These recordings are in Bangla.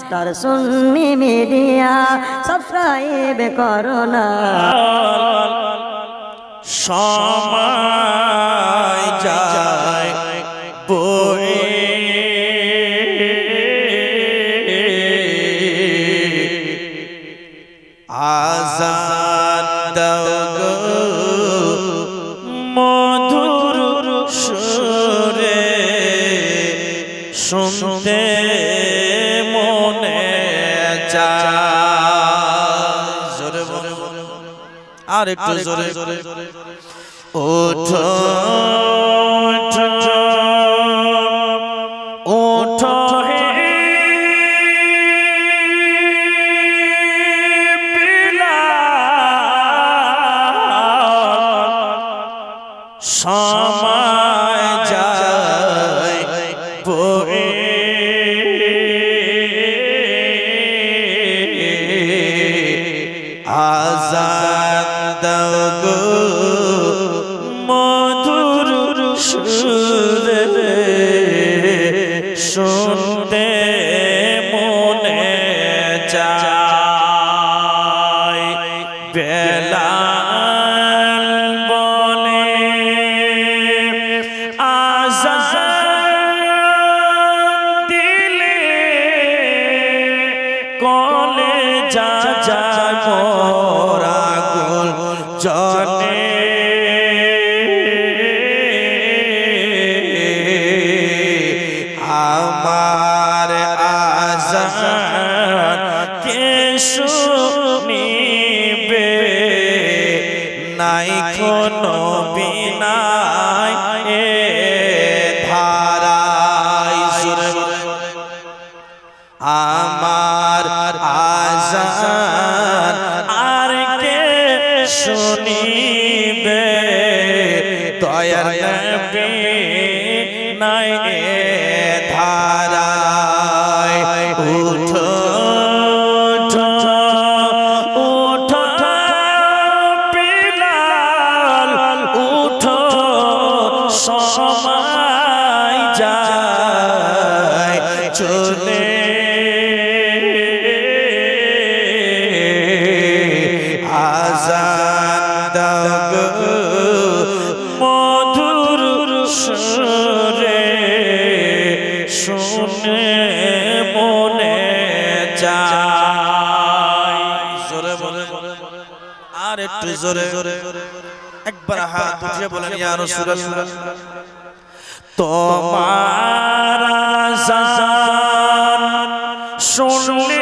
স্টার সুন্নি মিডিয়া সাবস্ক্রাইব করো না। সময় যায় জোরে আর একটু জোরে জোরে। ওঠো। ওঠো। आजा যা যা মোরা গুল জনে আমার আজান কে শুনিবে? নাই কোনো দয়ার নবী নাই এ ধারায় উঠো সময় যায় চলে। আজান একটু জোরে। একবার হাত উঠিয়ে বলেন ইয়া রাসূলুল্লাহ। তোমার আজান শুনলে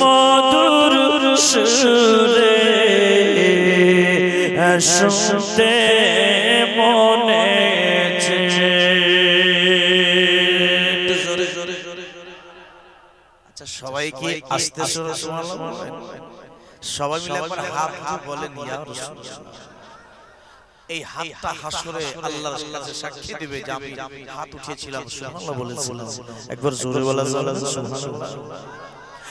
মধুর সুরে শুনতে মনে আচ্ছা সবাই কি আস্তে সবাই মিলে একবার হাত বলেন ইয়া রাসূলুল্লাহ এই হাতটা হাসরে আল্লাহর কাছে সাক্ষী দিবে যে আমি হাত উঠিয়েছিলাম। সুবহানাল্লাহ বলেছিলাম। একবার জোরে বলা সুবহানাল্লাহ।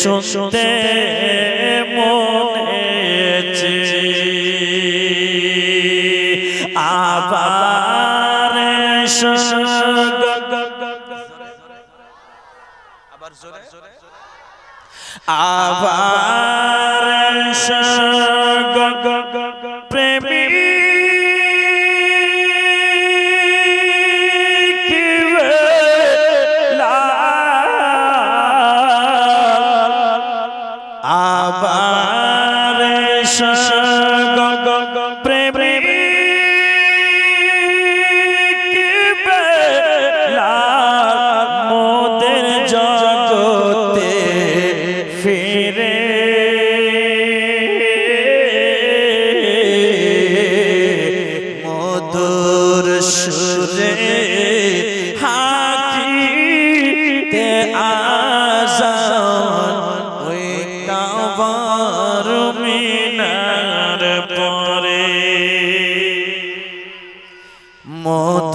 শুনতে মনেছে আবার আবার জোরে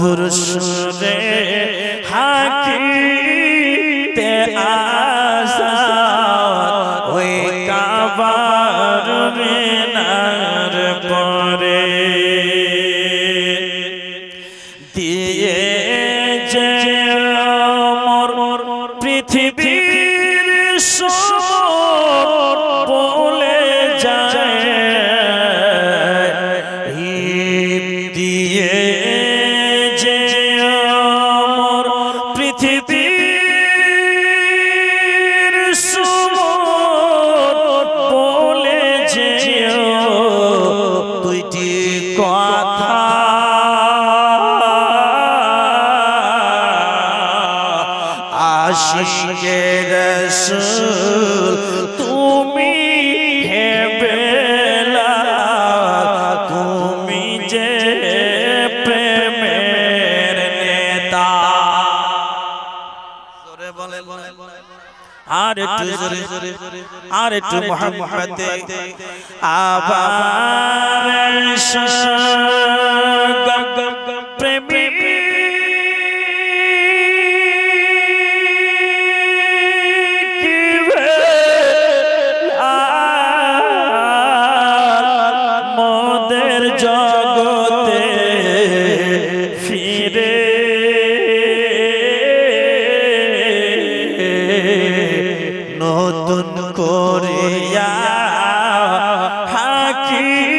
মধুর সুরে হাকিতে আজান ওই কাবার মিনার পরে। দিয়ে যে মোর পৃথিবীর সব রসুল তুমি হে বেলাল তুমি যে প্রেমের নেতা। আর একটু জোরে আর একটু মোহাম্মদে আবার করিয়া হাকিতে